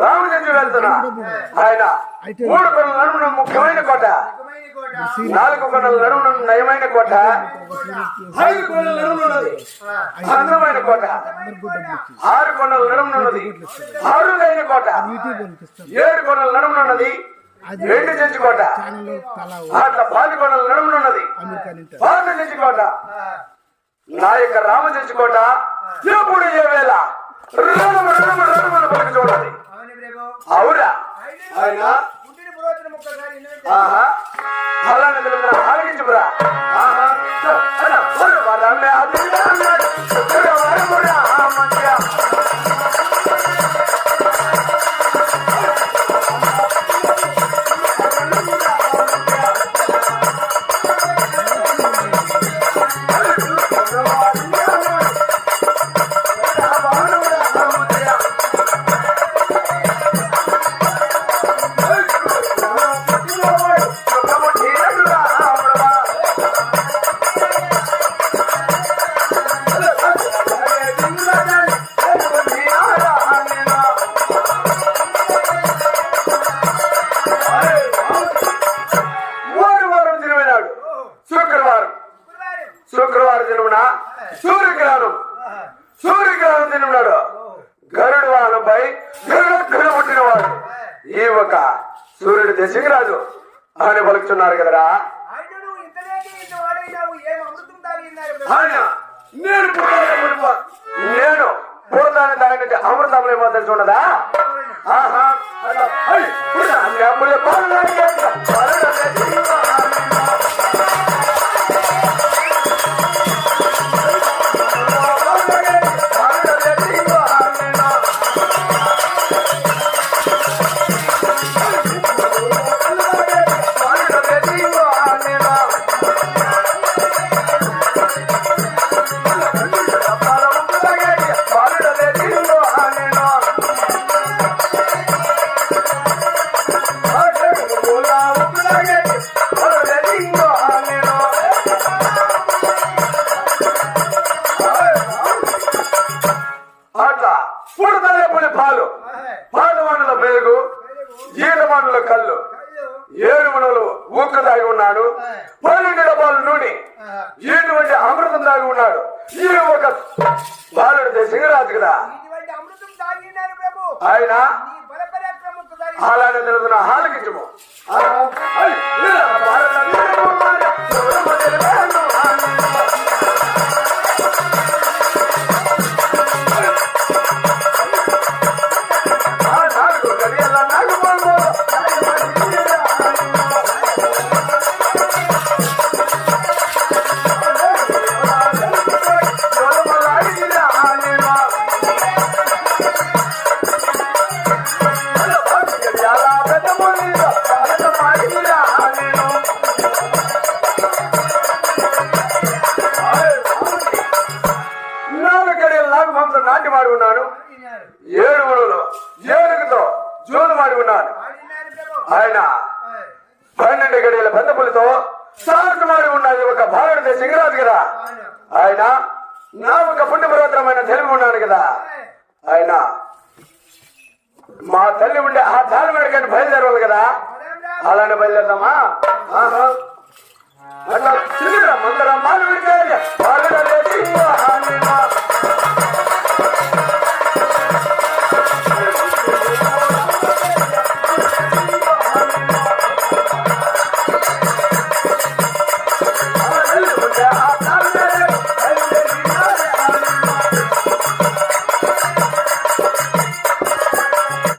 రామచంద్ర వెళ్తున్నా? ఆయన మూడు కొనల నడుమున ముఖ్యమైన కోట. నాలుగు కొనల నడుమున నయమైన కోట. ఐదు కొనల నడుమున్నది అందమైన కోట. ఆరు కొనల నడుమునున్నది ఆరుదైన కోట. ఏడు కొనల నడుమునున్నది రెండు చెంచు కోట. అట్లా పాతి కొనల నడుమునున్నది పాత చెంచు కోట. నా యొక్క రామచంచు కోట ఎప్పుడు ఏ వేళ పలికి చూడాలి అవును? ప్రభు సూర్యగ్రహణం దినమునాడు గరుడు వాహనంపై గరుడు పుట్టినవాడు. ఈ ఒక సూర్యుడు దశకి రాజు అని పలుకుతున్నారు కదరా? అమృతం నేను పుట్టాను పుట్ట- నేను పుడతాను తాగినట్టు అమృతం ఏమో తెలిసి ఉన్నదా ఆహా ఈటమానుల కళ్ళు. కళ్ళు. ఏడు మనలు ఊక్క దాగి ఉన్నాడు. పన్నెండు డబ్బాలు నూనె. ఇటువంటి అమృతం దాగి ఉన్నాడు? ఈ ఒక బాలుడి సింగరాజు కదా. ఆయన అలానే తెలుగున హాలకించము. నాగు మాంసం మాడి ఉన్నాను ఆడినారు. ఏడుగుతో ఏనుగుతో జోలు వాడి ఉన్నాను ఆయన పన్నెండు గడియల బంధపులతో సాహసమాడి ఉన్నది ఒక భారత సింగరాజు కదా. ఆయన నా ఒక పుణ్యపర్వతమైన తెలివి ఉన్నాను కదా. ఆయన మా తల్లి ఉండే ఆ తాళి మెడకని బయలుదేరవాలి కదా. అలానే బయలుదేరదామా? అట్లా తిరిగిరా, మందరం మాలు పాలన